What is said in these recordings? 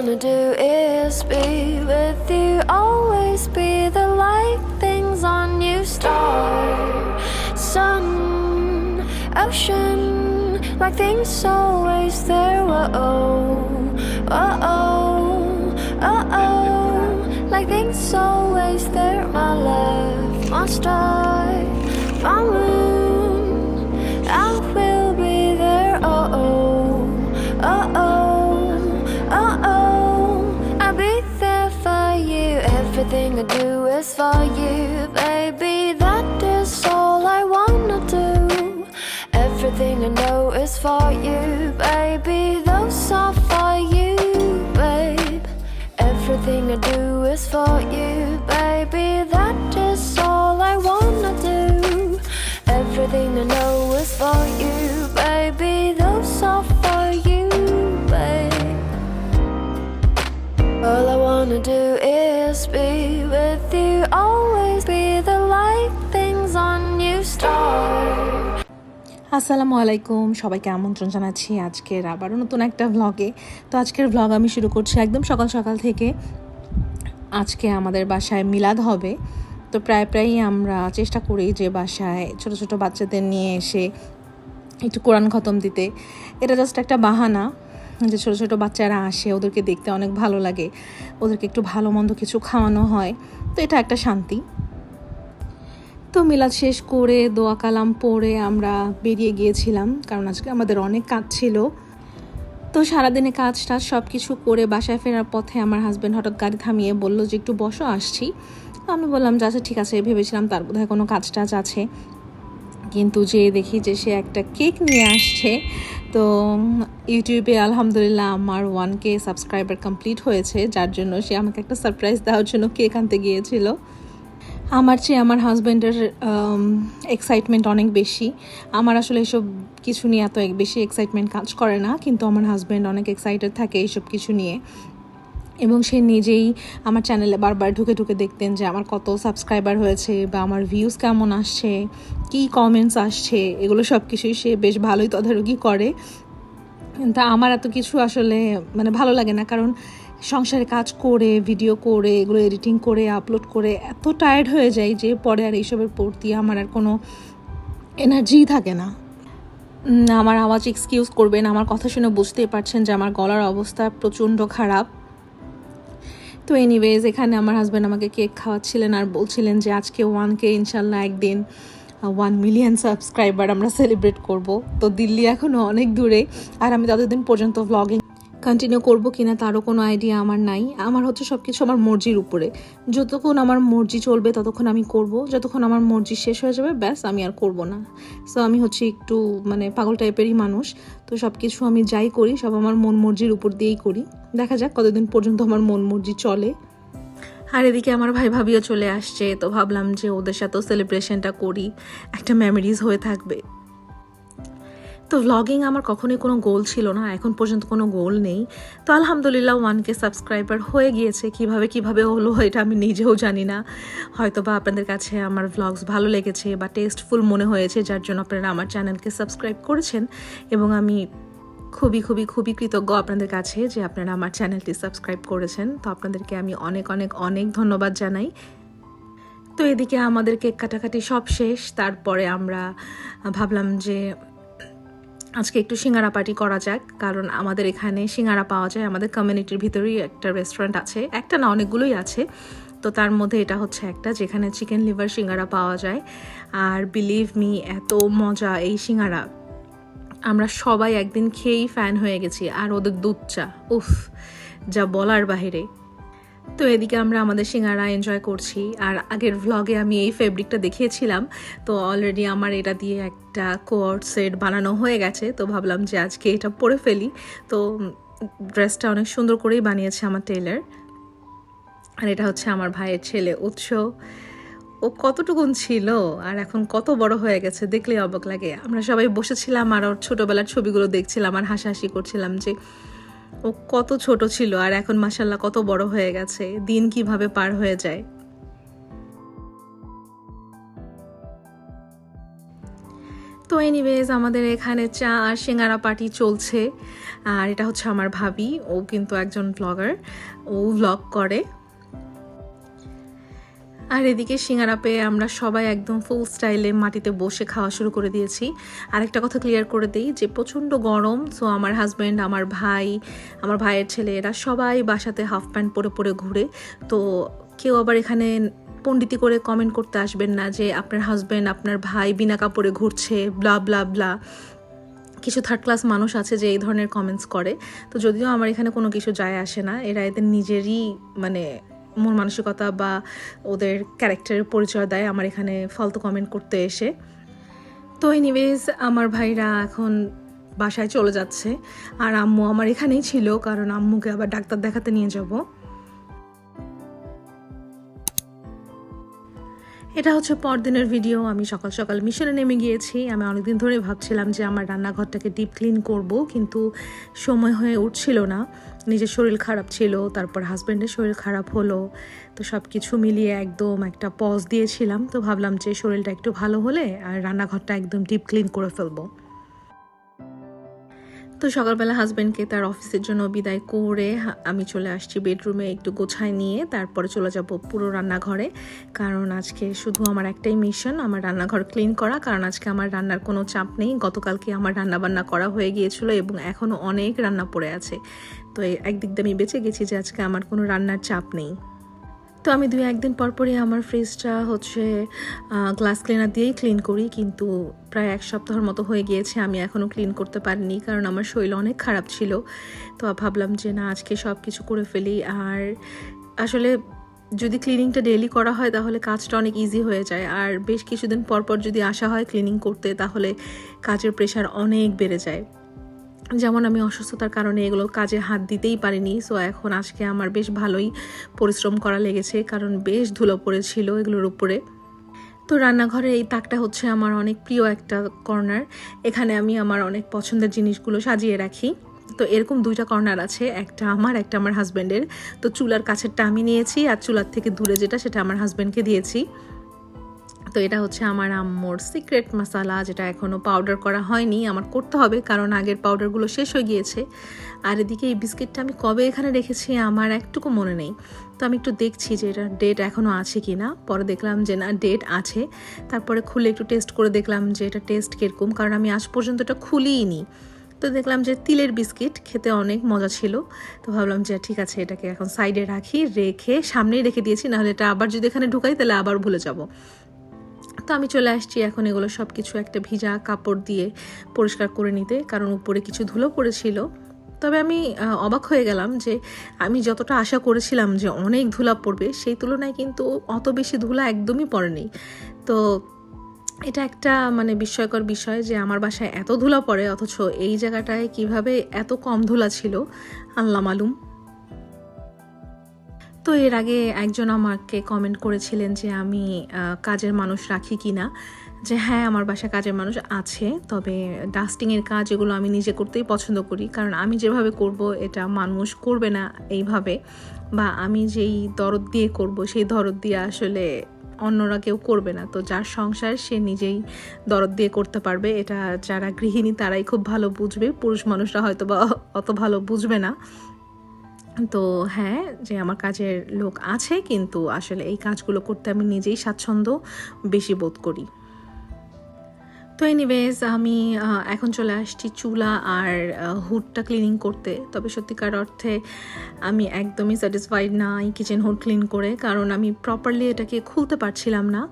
wanna do is be with you, always be the light things on you, star, sun, ocean, like things always there. Whoa, oh, oh, oh, oh, like things always there. My love, my star, I know is for you, baby. Those are for you, babe. Everything I do is for you, আসসালামু আলাইকুম। সবাইকে আমন্ত্রণ জানাচ্ছি আজকের আবারও নতুন একটা ভ্লগে তো আজকের ভ্লগ আমি শুরু করছি একদম সকাল সকাল থেকে। আজকে আমাদের বাসায় মিলাদ হবে। তো প্রায় প্রায়ই আমরা চেষ্টা করি যে বাসায় ছোট ছোট বাচ্চাদের নিয়ে এসে একটু কোরআন খতম দিতে। এটা জাস্ট একটা বাহানা যে ছোটো ছোটো বাচ্চারা আসে, ওদেরকে দেখতে অনেক ভালো লাগে। ওদেরকে একটু ভালো মন্দ কিছু খাওয়ানো হয়। তো এটা একটা শান্তি। তো মিলাদ শেষ করে দোয়া কালাম পড়ে আমরা বেরিয়ে গিয়েছিলাম, কারণ আজকে আমাদের অনেক কাজ ছিল। তো সারাদিনে কাজ টাজ সব কিছু করে বাসায় ফেরার পথে আমার হাজব্যান্ড হঠাৎ গাড়ি থামিয়ে বলল যে, একটু বসো, আসছি। তো আমি বললাম যে আচ্ছা ঠিক আছে। ভেবেছিলাম তার বোধহয় কোনো কাজ টাজ আছে। কিন্তু যে দেখি যে সে একটা কেক নিয়ে আসছে। তো ইউটিউবে আলহামদুলিল্লাহ আমার ওয়ান কে সাবস্ক্রাইবার কমপ্লিট হয়েছে, যার জন্য সে আমাকে একটা সারপ্রাইজ দেওয়ার জন্য কেক আনতে গিয়েছিল। আমার চেয়ে আমার হাজব্যান্ডের এক্সাইটমেন্ট অনেক বেশি। আমার আসলে এসব কিছু নিয়ে এত বেশি এক্সাইটমেন্ট কাজ করে না, কিন্তু আমার হাজব্যান্ড অনেক এক্সাইটেড থাকে এইসব কিছু নিয়ে। এবং সে নিজেই আমার চ্যানেলে বারবার ঢুকে ঢুকে দেখতেন যে আমার কত সাবস্ক্রাইবার হয়েছে বা আমার ভিউজ কেমন আসছে, কী কমেন্টস আসছে, এগুলো সব কিছুই সে বেশ ভালোই তদারকি করে। তা আমার এত কিছু আসলে মানে ভালো লাগে না, কারণ সংসারে কাজ করে ভিডিও করে, এগুলো এডিটিং করে আপলোড করে, এত টায়ার্ড হয়ে যায় যে পরে আর এইসবের প্রতি আমার আর কোনো এনার্জিই থাকে না। আমার আওয়াজ এক্সকিউজ করবেন, আমার কথা শুনে বুঝতেই পারছেন যে আমার গলার অবস্থা প্রচণ্ড খারাপ। তো এনিওয়েজ এখানে আমার হাজব্যান্ড আমাকে কেক খাওয়াচ্ছিলেন আর বলছিলেন যে আজকে ওয়ান কে ইনশাল্লাহ একদিন ওয়ান মিলিয়ন সাবস্ক্রাইবার আমরা সেলিব্রেট করব। তো দিল্লি এখনও অনেক দূরে, আর আমি ততদিন পর্যন্ত ভ্লগিং কন্টিনিউ করব কিনা তারও কোনো আইডিয়া আমার নাই। আমার হচ্ছে সব কিছু আমার মর্জির উপরে। যতক্ষণ আমার মর্জি চলবে, ততক্ষণ আমি করব। যতক্ষণ আমার মর্জি শেষ হয়ে যাবে, ব্যাস, আমি আর করব না। সো আমি হচ্ছে একটু মানে পাগল টাইপেরই মানুষ। তো সব কিছু আমি যাই করি, সব আমার মন মর্জির উপর দিয়েই করি। দেখা যাক কতদিন পর্যন্ত আমার মন মর্জি চলে। আর এদিকে আমার ভাই ভাবিও চলে আসছে। তো ভাবলাম যে ওদের সাথেও সেলিব্রেশনটা করি। একটা মেমোরিজ হয়ে থাকবে। তো ভ্লগিং আমার কখনোই কোনো গোল ছিল না, এখন পর্যন্ত কোনো গোল নেই। তো আলহামদুলিল্লাহ ওয়ানকে সাবস্ক্রাইবার হয়ে গিয়েছে, কীভাবে কীভাবে হলো এটা আমি নিজেও জানি না। হয়তো বা আপনাদের কাছে আমার ভ্লগস ভালো লেগেছে বা টেস্টফুল মনে হয়েছে, যার জন্য আপনারা আমার চ্যানেলকে সাবস্ক্রাইব করেছেন। এবং আমি খুবই খুবই খুবই কৃতজ্ঞ আপনাদের কাছে যে আপনারা আমার চ্যানেলটি সাবস্ক্রাইব করেছেন। তো আপনাদেরকে আমি অনেক অনেক অনেক ধন্যবাদ জানাই। তো এদিকে আমাদের কেক কাটাকাটি সব শেষ, তারপরে আমরা ভাবলাম যে আজকে একটু সিঙ্গারা পার্টি করা যাক, কারণ আমাদের এখানে সিঙ্গারা পাওয়া যায়। আমাদের কমিউনিটির ভিতরেই একটা রেস্টুরেন্ট আছে। একটা না অনেকগুলোই আছে। তো তার মধ্যে এটা হচ্ছে একটা, যেখানে চিকেন লিভার সিঙ্গারা পাওয়া যায়। আর বিলিভ মি এত মজা এই সিঙ্গারা। আমরা সবাই একদিন খেয়েই ফ্যান হয়ে গেছি, আর ওদের দুধ চা, উফ, যা বলার বাহিরে। তো এদিকে আমরা আমাদের সিঙ্গারা এনজয় করছি। আর আগের ভ্লগে আমি এই ফেব্রিকটা দেখিয়েছিলাম। তো অলরেডি আমার এটা দিয়ে একটা কোয়ার্ড সেট বানানো হয়ে গেছে। তো ভাবলাম যে আজকে এটা পরে ফেলি। তো ড্রেসটা অনেক সুন্দর করেই বানিয়েছে আমার টেলার আর এটা হচ্ছে আমার ভাইয়ের ছেলে উৎস ও কতটুকুন ছিল আর এখন কত বড় হয়ে গেছে দেখলে অবাক লাগে। আমরা সবাই বসেছিলাম আর ওর ছোটবেলার ছবিগুলো দেখছিলাম আর হাসাহাসি করছিলাম যে ও কত ছোট ছিল আর এখন মাসাল্লাহ কত বড় হয়ে গেছে। দিন কীভাবে পার হয়ে যায়। তো এনিওয়েজ আমাদের এখানে চা আর সিঙ্গারা পার্টি চলছে। আর এটা হচ্ছে আমার ভাবি। ও কিন্তু একজন ব্লগার ও ব্লগ করে। আর এদিকে সিঙ্গারা পেয়ে আমরা সবাই একদম ফুল স্টাইলে মাটিতে বসে খাওয়া শুরু করে দিয়েছি। আরেকটা কথা ক্লিয়ার করে দিই যে প্রচণ্ড গরম সো আমার হাজব্যান্ড আমার ভাই, আমার ভাইয়ের ছেলে এরা সবাই বাসাতে হাফ প্যান্ট পরে পরে ঘুরে। তো কেউ আবার এখানে পণ্ডিতি করে কমেন্ট করতে আসবেন না যে আপনার হাজব্যান্ড আপনার ভাই বিনা কাপড়ে ঘুরছে ব্লা ব্লা ব্লা কিছু থার্ড ক্লাস মানুষ আছে যে এই ধরনের কমেন্টস করে। তো যদিও আমার এখানে কোনো কিছু যায় আসে না, এরা এদের নিজেরই মানে মন মানসিকতা বা ওদের ক্যারেক্টারের পরিচয় দেয় আমার এখানে ফালতু কমেন্ট করতে এসে। তো এনিওয়েজ আমার ভাইরা এখন বাসায় চলে যাচ্ছে। আর আম্মু আমার এখানেই ছিল, কারণ আম্মুকে আবার ডাক্তার দেখাতে নিয়ে যাব। এটা হচ্ছে পরদিনের ভিডিও আমি সকাল সকাল মিশনে নেমে গিয়েছি। আমি অনেকদিন ধরে ভাবছিলাম যে আমার রান্নাঘরটাকে ডিপ ক্লিন করব, কিন্তু সময় হয়ে উঠছিল না। নিজের শরীর খারাপ ছিল, তারপর হাজব্যান্ডের শরীর খারাপ হলো, তো সব কিছু মিলিয়ে একদম একটা পজ দিয়েছিলাম। তো ভাবলাম যে শরীরটা একটু ভালো হলে আর রান্নাঘরটা একদম ডিপ ক্লিন করে ফেলব। তো সকালবেলা হাজব্যান্ডকে তার অফিসের জন্য বিদায় করে আমি চলে আসছি বেডরুমে একটু গোছায় নিয়ে, তারপরে চলে যাব পুরো রান্নাঘরে। কারণ আজকে শুধু আমার একটাই মিশন আমার রান্নাঘর ক্লিন করা। কারণ আজকে আমার রান্নার কোনো চাপ নেই। গতকালকে আমার রান্না বান্না করা হয়ে গিয়েছিল এবং এখনও অনেক রান্না পড়ে আছে। তো একদিক দিয়ে আমি বেঁচে গেছি যে আজকে আমার কোনো রান্নার চাপ নেই। তো আমি দুই একদিন পর পরই আমার ফ্রিজটা হচ্ছে গ্লাস ক্লিনার দিয়েই ক্লিন করি, কিন্তু প্রায় এক সপ্তাহের মতো হয়ে গিয়েছে, আমি এখনও ক্লিন করতে পারিনি, কারণ আমার শরীর অনেক খারাপ ছিল। তো ভাবলাম যে না, আজকে সব কিছু করে ফেলি। আর আসলে যদি ক্লিনিংটা ডেলি করা হয়, তাহলে কাজটা অনেক ইজি হয়ে যায়। আর বেশ কিছুদিন পর পর যদি আসা হয় ক্লিনিং করতে, তাহলে কাজের প্রেশার অনেক বেড়ে যায়। যেমন আমি অসুস্থতার কারণে এগুলো কাজে হাত দিতেই পারিনি সো এখন আজকে আমার বেশ ভালোই পরিশ্রম করা লেগেছে, কারণ বেশ ধুলো পড়েছিল এগুলোর উপরে। তো রান্নাঘরে এই তাকটা হচ্ছে আমার অনেক প্রিয় একটা কর্নার, এখানে আমি আমার অনেক পছন্দের জিনিসগুলো সাজিয়ে রাখি। তো এরকম দুইটা কর্নার আছে, একটা আমার একটা আমার হাজব্যান্ডের তো চুলার কাছেরটা আমি নিয়েছি, আর চুলার থেকে দূরে যেটা সেটা আমার হাজব্যান্ডকে দিয়েছি। তো এটা হচ্ছে আমার আম্মুর সিক্রেট মশালা যেটা এখনও পাউডার করা হয়নি, আমার করতে হবে, কারণ আগের পাউডারগুলো শেষ হয়ে গিয়েছে। আর এদিকে এই বিস্কিটটা আমি কবে এখানে রেখেছি আমার একটুকু মনে নেই। তো আমি একটু দেখছি যে এটা ডেট এখনও আছে কি না পরে দেখলাম যে না ডেট আছে। তারপরে খুলে একটু টেস্ট করে দেখলাম যে এটা টেস্ট কীরকম, কারণ আমি আজ পর্যন্ত এটা খুলিই নি তো দেখলাম যে তিলের বিস্কিট খেতে অনেক মজা ছিল। তো ভাবলাম যে ঠিক আছে, এটাকে এখন সাইডে রাখি, রেখে সামনেই রেখে দিয়েছি, নাহলে এটা আবার যদি এখানে ঢুকাই, তাহলে আবার ভুলে যাব। তো আমি চলে আসছি এখন এগুলো সব কিছু একটা ভিজা কাপড় দিয়ে পরিষ্কার করে নিতে, কারণ উপরে কিছু ধুলো পড়েছিল। তবে আমি অবাক হয়ে গেলাম যে আমি যতটা আশা করেছিলাম যে অনেক ধুলা পড়বে, সেই তুলনায় কিন্তু অত বেশি ধুলা একদমই পড়েনি। তো এটা একটা মানে বিস্ময়কর বিষয় যে আমার বাসায় এত ধুলা পড়ে, অথচ এই জায়গাটায় কীভাবে এত কম ধুলা ছিল, আল্লাহ মালুম। তো এর আগে একজন আমাকে কমেন্ট করেছিলেন যে আমি কাজের মানুষ রাখি কি না যে হ্যাঁ আমার বাসায় কাজের মানুষ আছে, তবে ডাস্টিংয়ের কাজ এগুলো আমি নিজে করতেই পছন্দ করি। কারণ আমি যেভাবে করব, এটা মানুষ করবে না এইভাবে। বা আমি যেই দরদ দিয়ে করব, সেই দরদ দিয়ে আসলে অন্যরা কেউ করবে না। তো যার সংসার, সে নিজেই দরদ দিয়ে করতে পারবে। এটা যারা গৃহিণী, তারাই খুব ভালো বুঝবে। পুরুষ মানুষরা হয়তো বা অত ভালো বুঝবে না। তো হ্যাঁ যে আমার কাজের লোক আছে, কিন্তু আসলে এই কাজগুলো করতে আমি নিজেই স্বাচ্ছন্দ্য বেশি বোধ করি। তো এনিওয়েজ আমি এখন চলে আসছি চুলা আর হুডটা ক্লিনিং করতে। তবে সত্যিকার অর্থে আমি একদমই স্যাটিসফাইড না এই কিচেন হুড ক্লিন করে, কারণ আমি প্রপারলি এটাকে খুলতে পারছিলাম না।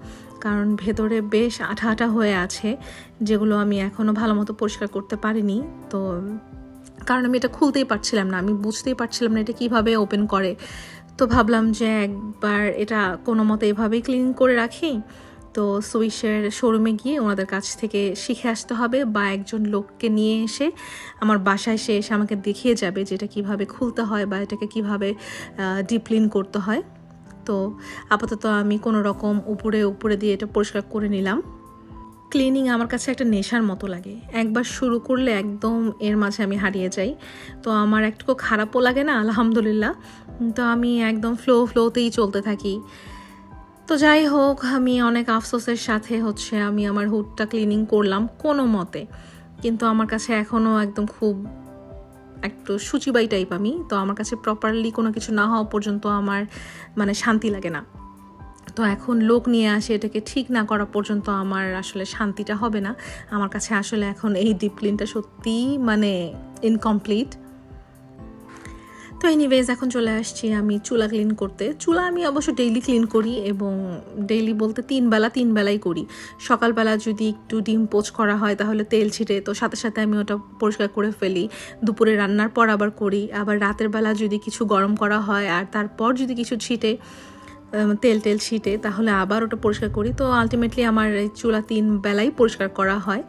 কারণ ভেতরে বেশ আঠা আঠা হয়ে আছে, যেগুলো আমি এখনও ভালো মতো পরিষ্কার করতে পারিনি। তো কারণ আমি এটা খুলতেই পারছিলাম না, আমি বুঝতেই পারছিলাম না এটা কীভাবে ওপেন করে। তো ভাবলাম যে একবার এটা কোনো মতো এভাবেই ক্লিন করে রাখি। তো সুইসের শোরুমে গিয়ে ওনাদের কাছ থেকে শিখে আসতে হবে বা একজন লোককে নিয়ে এসে আমার বাসায় সে এসে আমাকে দেখিয়ে যাবে যে এটা কীভাবে খুলতে হয় বা এটাকে কীভাবে ডিপ্লিন করতে হয়। তো আপাতত আমি কোনো রকম উপরে উপরে দিয়ে এটা পরিষ্কার করে নিলাম। ক্লিনিং আমার কাছে একটা নেশার মতো লাগে। একবার শুরু করলে একদম এর মাঝে আমি হারিয়ে যাই। তো আমার একটু খারাপও লাগে না, আলহামদুলিল্লাহ। তো আমি একদম ফ্লো ফ্লোতেই চলতে থাকি। তো যাই হোক, আমি অনেক আফসোসের সাথে হচ্ছে আমি আমার হুডটা ক্লিনিং করলাম কোনো মতে। কিন্তু আমার কাছে এখনও একদম খুব একটু সূচিবাই টাইপ আমি। তো আমার কাছে প্রপারলি কোনো কিছু না হওয়া পর্যন্ত আমার মানে শান্তি লাগে না। তো এখন লোক নিয়ে আসে, এটাকে ঠিক না করা পর্যন্ত আমার আসলে শান্তিটা হবে না। আমার কাছে আসলে এখন এই ডিপ ক্লিনটা সত্যিই মানে ইনকমপ্লিট তো এনিওয়েজ এখন চলে আসছি আমি চুলা ক্লিন করতে। চুলা আমি অবশ্য ডেইলি ক্লিন করি এবং ডেইলি বলতে তিন বেলা, তিন বেলাই করি। সকালবেলা যদি একটু ডিম পোচ করা হয় তাহলে তেল ছিটে, তো সাথে সাথে আমি ওটা পরিষ্কার করে ফেলি। দুপুরে রান্নার পর আবার করি। আবার রাতের বেলা যদি কিছু গরম করা হয় আর তারপর যদি কিছু ছিটে তেল টেল ছিটে, তাহলে আবার ওটা পরিষ্কার করি। তো আলটিমেটলি আমার চুলা তিন বেলাই পরিষ্কার করা হয়।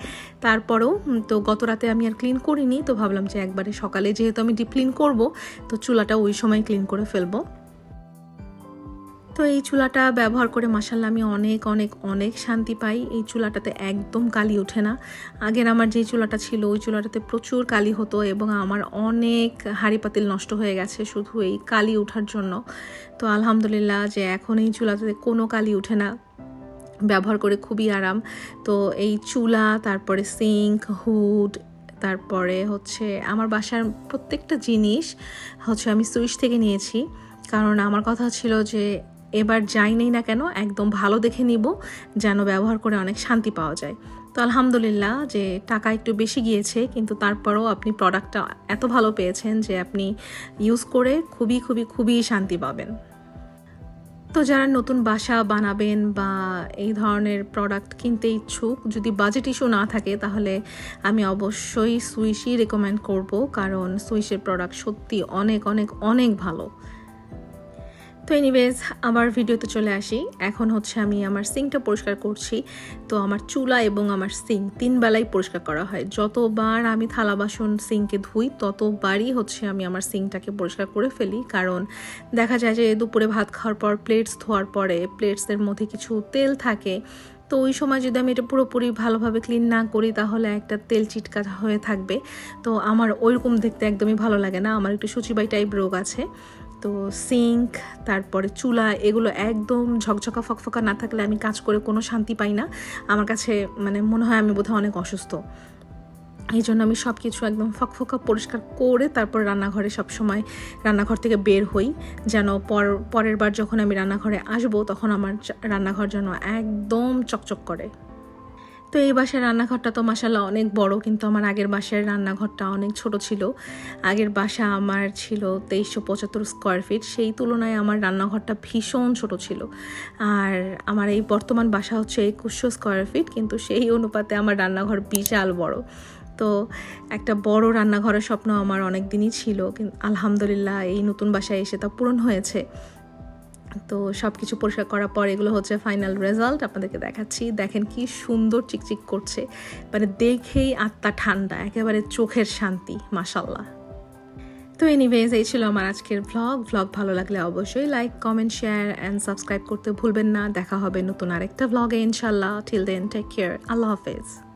তারপরেও তো গত রাতে আমি আর ক্লিন করিনি, তো ভাবলাম যে একবারে সকালে যেহেতু আমি ডিপ ক্লিন করব, তো চুলাটা ওই সময় ক্লিন করে ফেলব। তো এই চুলাটা ব্যবহার করে মাসাল্লাহ আমি অনেক অনেক অনেক শান্তি পাই। এই চুলাটাতে একদম কালি ওঠে না। আগের আমার যে চুলাটা ছিল, ওই চুলাটাতে প্রচুর কালি হতো এবং আমার অনেক হাঁড়ি পাতিল নষ্ট হয়ে গেছে শুধু এই কালি ওঠার জন্য। তো আলহামদুলিল্লাহ যে এখন এই চুলাটাতে কোনো কালি ওঠে না। ব্যবহার করে খুবই আরাম। তো এই চুলা, তারপরে সিঙ্ক, হুড, তারপরে হচ্ছে আমার বাসার প্রত্যেকটা জিনিস হচ্ছে আমি সুইচ থেকে নিয়েছি। কারণ আমার কথা ছিল যে এবার যাই নেই না কেন, একদম ভালো দেখে নিব, যেন ব্যবহার করে অনেক শান্তি পাওয়া যায়। তো আলহামদুলিল্লাহ যে টাকা একটু বেশি গিয়েছে, কিন্তু তারপরেও আপনি প্রোডাক্টটা এত ভালো পেয়েছেন যে আপনি ইউজ করে খুবই খুবই খুবই শান্তি পাবেন। তো যারা নতুন বাসা বানাবেন বা এই ধরনের প্রোডাক্ট কিনতে ইচ্ছুক, যদি বাজেট ইস্যু না থাকে, তাহলে আমি অবশ্যই সুইশই রেকমেন্ড করব, কারণ সুইশের প্রোডাক্ট সত্যি অনেক অনেক অনেক ভালো। তো এনিওয়েজ আমার ভিডিওতে চলে আসি। এখন হচ্ছে আমি আমার সিঙ্কটা পরিষ্কার করছি। তো আমার চুলা এবং আমার সিঙ্ক তিন বেলাই পরিষ্কার করা হয়। যতবার আমি থালা বাসন সিঙ্কে ধুই, ততবারই হচ্ছে আমি আমার সিঙ্কটাকে পরিষ্কার করে ফেলি। কারণ দেখা যায় যে দুপুরে ভাত খাওয়ার পর প্লেটস ধোয়ার পরে প্লেটসের মধ্যে কিছু তেল থাকে। তো ওই সময় যদি আমি এটা পুরোপুরি ভালোভাবে ক্লিন না করি, তাহলে একটা তেল চিটকা হয়ে থাকবে। তো আমার ওইরকম দেখতে একদমই ভালো লাগে না। আমার একটু সুচিবাই টাইপ রোগ আছে। তো সিঙ্ক তারপরে চুলা, এগুলো একদম ঝকঝকা, ফকফকা না থাকলে আমি কাজ করে কোনো শান্তি পাই না। আমার কাছে মানে মনে হয় আমি বোধহয় অনেক অসুস্থ। এই জন্য আমি সব কিছু একদম ফকফকা পরিষ্কার করে তারপর রান্নাঘরে সব সময় রান্নাঘর থেকে বের হই। যেন পর, পরের বার যখন আমি রান্নাঘরে আসব তখন আমার রান্নাঘর যেন একদম চকচক করে। তো এই বাসার রান্নাঘরটা তো মাসাল্লাহ অনেক বড়, কিন্তু আমার আগের বাসার রান্নাঘরটা অনেক ছোট ছিল। আগের বাসা আমার ছিল তেইশশো পঁচাত্তর স্কোয়ার ফিট সেই তুলনায় আমার রান্নাঘরটা ভীষণ ছোট ছিল। আর আমার এই বর্তমান বাসা হচ্ছে একুশশো স্কোয়ার ফিট কিন্তু সেই অনুপাতে আমার রান্নাঘর বিশাল বড়। তো একটা বড় রান্নাঘরের স্বপ্ন আমার অনেক দিনই ছিল আলহামদুলিল্লাহ এই নতুন বাসায় এসে তা পূরণ হয়েছে। তো সব কিছু পরিষ্কার করার পর এগুলো হচ্ছে ফাইনাল রেজাল্ট আপনাদেরকে দেখাচ্ছি। দেখেন কি সুন্দর চিকচিক করছে। মানে দেখেই আত্মা ঠান্ডা, একেবারে চোখের শান্তি মাসাল্লাহ তো এনিওয়েজ এই ছিল আমার আজকের ভ্লগ ভ্লগ ভালো লাগলে অবশ্যই like comment share and subscribe করতে ভুলবেন না। দেখা হবে নতুন আরেকটা ভ্লগে ইনশাল্লাহ টিল দেন টেক কেয়ার আল্লাহ হাফেজ।